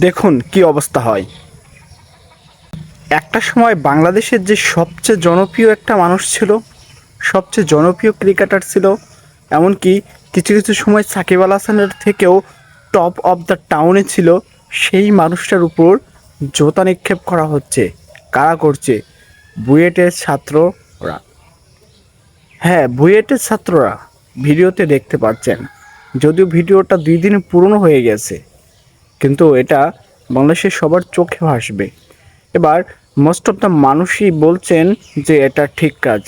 দেখুন কি অবস্থা হয়। একটা সময় বাংলাদেশের যে সবচেয়ে জনপ্রিয় একটা মানুষ ছিল, সবচেয়ে জনপ্রিয় ক্রিকেটার ছিল, এমনকি কিছু কিছু সময় সাকিব আল হাসানের থেকেও টপ অফ দ্য টাউনে ছিল, সেই মানুষটার উপর জোতা নিক্ষেপ করা হচ্ছে, কারা করছে? বুয়েটের ছাত্ররা। হ্যাঁ বুয়েটের ছাত্ররা ভিডিওতে দেখতে পাচ্ছেন, যদিও ভিডিওটা দুই দিন পুরনো হয়ে গেছে। কিন্তু এটা বাংলাদেশের সবার চোখে ভাসবে। এবার মোস্ট অফ দ্য মানুষই বলছেন যে এটা ঠিক কাজ।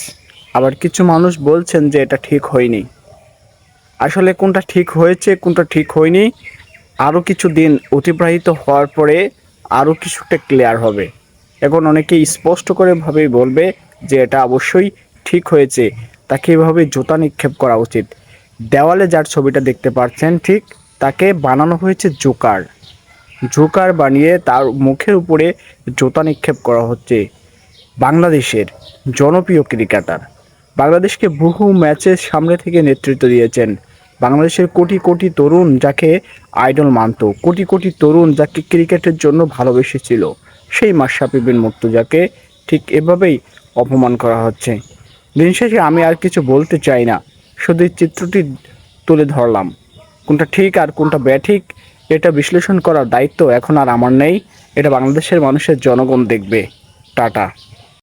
আবার কিছু মানুষ বলছেন যে এটা ঠিক হয়নি। আসলে কোনটা ঠিক হয়েছে, কোনটা ঠিক হয়নি, আরও কিছু দিন অতিবাহিত হওয়ার পরে আরও কিছুটা ক্লিয়ার হবে। এখন অনেকে স্পষ্ট করে ভাবেই বলবে যে এটা অবশ্যই ঠিক হয়েছে, তাকে এভাবে জুতা নিক্ষেপ করা উচিত। দেওয়ালে যার ছবিটা দেখতে পাচ্ছেন ঠিক তাকে বানানো হয়েছে জোকার। জোকার বানিয়ে তার মুখের উপরে জোতা নিক্ষেপ করা হচ্ছে। বাংলাদেশের জনপ্রিয় ক্রিকেটার। বাংলাদেশকে বহু ম্যাচের সামনে থেকে নেতৃত্ব দিয়েছেন বাংলাদেশের কোটি কোটি তরুণ যাকে আইডল মানত, কোটি কোটি তরুণ যাকে ক্রিকেটের জন্য ভালোবেসেছিল। সেই মাশরাফি বিন মুর্তজাকে ঠিক এভাবেই অপমান করা হচ্ছে। দিন শেষে আমি আর কিছু বলতে চাই না, শুধু চিত্রটি তুলে ধরলাম। কোনটা ঠিক আর কোনটা ব্যাঠিক এটা বিশ্লেষণ করার দায়িত্ব এখন আর আমার নেই। এটা বাংলাদেশের মানুষের জনগণ দেখবে। টাটা।